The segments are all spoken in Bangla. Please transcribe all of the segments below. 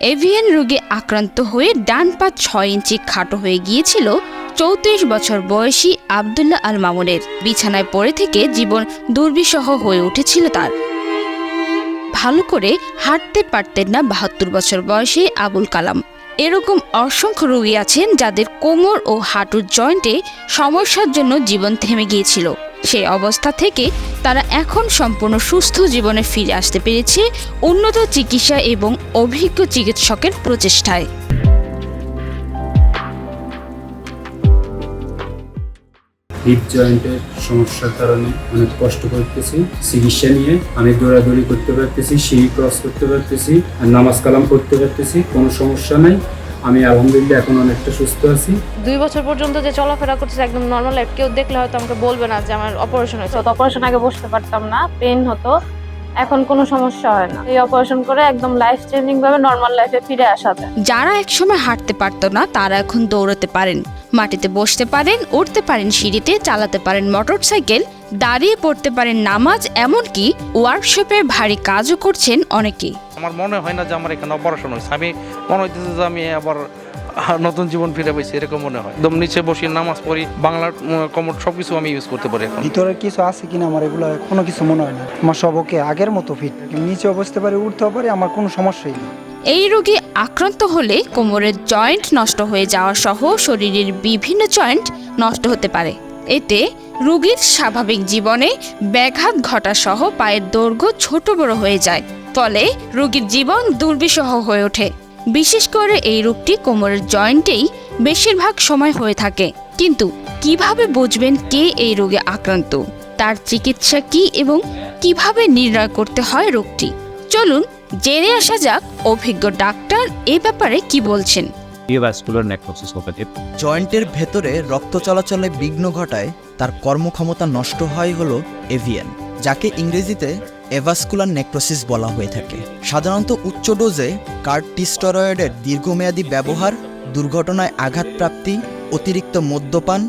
এভিয়ান রোগে আক্রান্ত হয়ে ডান পা ছয় ইঞ্চি খাটো হয়ে গিয়েছিল চৌত্রিশ বছর বয়সী আবদুল্লাহ আল মামুনের। বিছানায় পড়ে থেকে জীবন দুর্বিষহ হয়ে উঠেছিল তার। ভালো করে হাঁটতে পারতেন না বাহাত্তর বছর বয়সী আবুল কালাম। এরকম অসংখ্য রোগী আছেন যাদের কোমর ও হাঁটুর জয়েন্টে সমস্যার জন্য জীবন থেমে গিয়েছিল। সেই অবস্থা থেকে তারা এখন সম্পূর্ণ সুস্থ জীবনে ফিরে আসতে পেরেছে উন্নত চিকিৎসা এবং অভিজ্ঞ চিকিৎসকের প্রচেষ্টায়। হিপ জয়েন্টের সমস্যার কারণে অনেক কষ্ট করতেছি, চিকিৎসা নিয়ে আমি দৌড়াদৌড়ি করতে পারতেছি, সিঁড়ি ক্রস করতে পারতেছি, আর নামাজ কালাম করতে পারতেছি, কোনো সমস্যা নাই। আমি আলহামদুলিল্লাহ এখন অনেকটা সুস্থ আছি। দুই বছর পর্যন্ত যে চলাফেরা করতেছে একদম নর্মাল লাইফ কেউ দেখলে হয়তো আমাকে বলবে না যে আমার অপারেশন হয়েছে। অপারেশন আগে বসতে পারতাম না পেন হতো। এখন কোনো সমস্যা হয় না। এই অপারেশন করে একদম লাইফ চেঞ্জিং ভাবে নর্মাল লাইফে ফিরে আসা যায়। যারা একসময় হাঁটতে পারতো না তারা এখন দৌড়াতে পারেন। মাটিতে বসতে পারেন উঠতে পারেন সিঁড়িতে চালাতে পারেন মোটরসাইকেল দাঁড়িয়ে পড়তে পারেন নামাজ এমনকি ওয়ার্কশপের ভারী কাজও করছেন অনেকেই আমার মনে হয় না যে আমার এখানে অপারেশন হয়েছে। আমি মনে হইতেছে যে আমি আবার নতুন জীবন ফিরে পেয়েছি এরকম মনে হয়। একদম নিচে বসে নামাজ পড়ি বাংলার কমর সব কিছু আমি ইউজ করতে পারি এখন। ভিতরে কিছু আছে কিনা আমার এগুলো কোনো কিছু মনে হয় না। আমার সব ওকে আগের মতো ফিট নিচেও বসতে পারি উঠতেও পারি আমার কোনো সমস্যাই নেই। এই রোগে আক্রান্ত হলে কোমরের জয়েন্ট নষ্ট হয়ে যাওয়া সহ শরীরের বিভিন্ন জয়েন্ট নষ্ট হতে পারে। এতে রোগীর স্বাভাবিক জীবনে ব্যাঘাত ঘটা সহ পায়ের দৈর্ঘ্য ছোট বড় হয়ে যায়। ফলে রোগীর জীবন দুর্বিষহ হয়ে ওঠে। বিশেষ করে এই রোগটি কোমরের জয়েন্টেই বেশিরভাগ সময় হয়ে থাকে। কিন্তু কীভাবে বুঝবেন কে এই রোগে আক্রান্ত? তার চিকিৎসা কি এবং কীভাবে নির্ণয় করতে হয় রোগটি? চলুন জেনে আসা যাক অভিজ্ঞ ডাক্তার এ ব্যাপারে কি বলছেন। নেক্রোসিস হতে পারে জয়েন্টের ভেতরে রক্ত চলাচলে বিঘ্ন ঘটায়, তার কর্মক্ষমতা নষ্ট হয় হলো এভিয়ান যাকে ইংরেজিতে এভাস্কুলার নেক্রোসিস বলা হয়ে থাকে। সাধারণত উচ্চ ডোজে কার্টিস্টেরয়েডের দীর্ঘমেয়াদী ব্যবহার, দুর্ঘটনায় আঘাতপ্রাপ্তি, অতিরিক্ত মদ্যপান,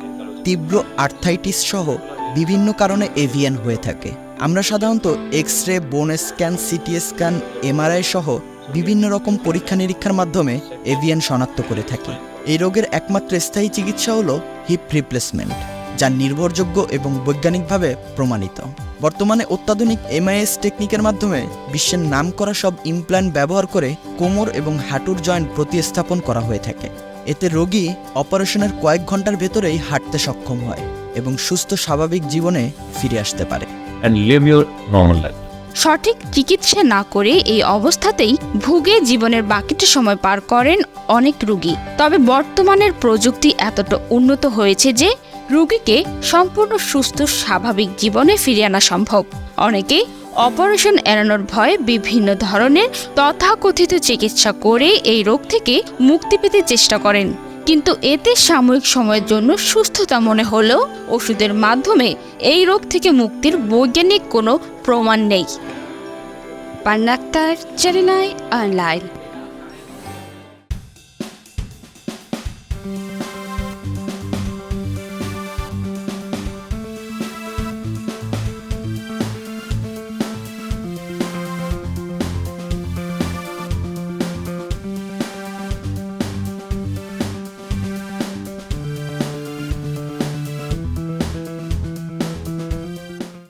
তীব্র আর্থাইটিস সহ বিভিন্ন কারণে এভিয়ান হয়ে থাকে। আমরা সাধারণত এক্স রে বোন স্ক্যান সিটি স্ক্যান এমআরআই সহ বিভিন্ন রকম পরীক্ষা নিরীক্ষার মাধ্যমে এভিয়ান শনাক্ত করে থাকি। এই রোগের একমাত্র স্থায়ী চিকিৎসা হলো হিপ রিপ্লেসমেন্ট যা নির্ভরযোগ্য এবং বৈজ্ঞানিকভাবে প্রমাণিত। বর্তমানে অত্যাধুনিক এমআইএস টেকনিকের মাধ্যমে বিশ্বের নামকরা সব ইমপ্ল্যান্ট ব্যবহার করে কোমর এবং হাঁটুর জয়েন্ট প্রতিস্থাপন করা হয়ে থাকে। এতে রোগী অপারেশনের কয়েক ঘণ্টার ভেতরেই হাঁটতে সক্ষম হয় এবং সুস্থ স্বাভাবিক জীবনে ফিরে আসতে পারে। And live your normal life সঠিক চিকিৎসা না করে এই অবস্থাতেই ভুগে জীবনের বাকিটা সময় পার করেন অনেক রুগী। তবে বর্তমানের প্রযুক্তি এতটা উন্নত হয়েছে যে রুগীকে সম্পূর্ণ সুস্থ, স্বাভাবিক জীবনে ফিরিয়ে আনা সম্ভব। অনেকে অপারেশন এড়ানোর ভয়ে বিভিন্ন ধরনের তথাকথিত চিকিৎসা করে এই রোগ থেকে মুক্তি পেতে চেষ্টা করেন। কিন্তু এতে সাময়িক সময়ের জন্য সুস্থতা মনে হলেও ওষুধের মাধ্যমে এই রোগ থেকে মুক্তির বৈজ্ঞানিক কোনো প্রমাণ নেই। পান্না আক্তার অনলাইন।